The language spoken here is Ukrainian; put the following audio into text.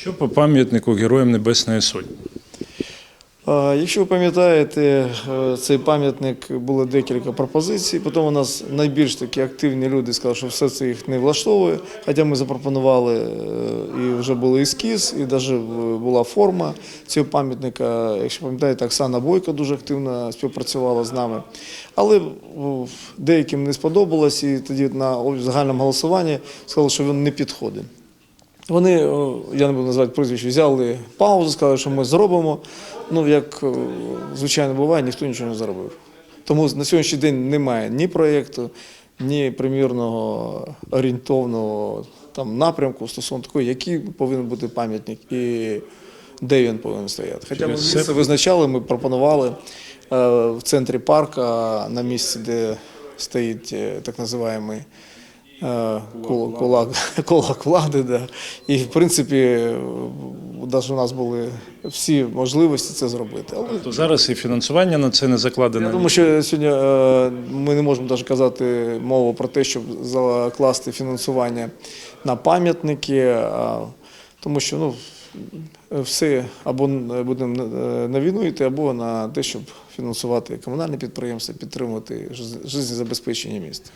Що по пам'ятнику Героям Небесної Сотні? Якщо ви пам'ятаєте, е, цей пам'ятник було декілька пропозицій. Потім у нас найбільш такі активні люди сказали, що все це їх не влаштовує. Хоча ми запропонували е, і вже був ескіз, і навіть була форма цього пам'ятника. Якщо пам'ятаєте, Оксана Бойко дуже активно співпрацювала з нами. Але деяким не сподобалось, і тоді на загальному голосуванні сказали, що він не підходить. Вони, я не буду називати прізвище, взяли паузу, сказали, що ми зробимо. Ну, як звичайно буває, ніхто нічого не зробив. Тому на сьогоднішній день немає ні проєкту, ні примірного орієнтовного там, напрямку стосовно такого, який повинен бути пам'ятник і де він повинен стояти. Хоча ми місце це- визначали, ми пропонували е, в центрі парка на місці, де стоїть е, так називаємий кул- кулак, кулак влади. Да. І в принципі, навіть у нас були всі можливості це зробити. Але То зараз і фінансування на це не закладено. я думаю, що сьогодні е, ми не можемо навіть казати мову про те, щоб закласти фінансування на пам'ятники, тому що ну, все або будемо е, на війну йти, або на те, щоб фінансувати комунальні підприємства, підтримувати життєзабезпечення міста.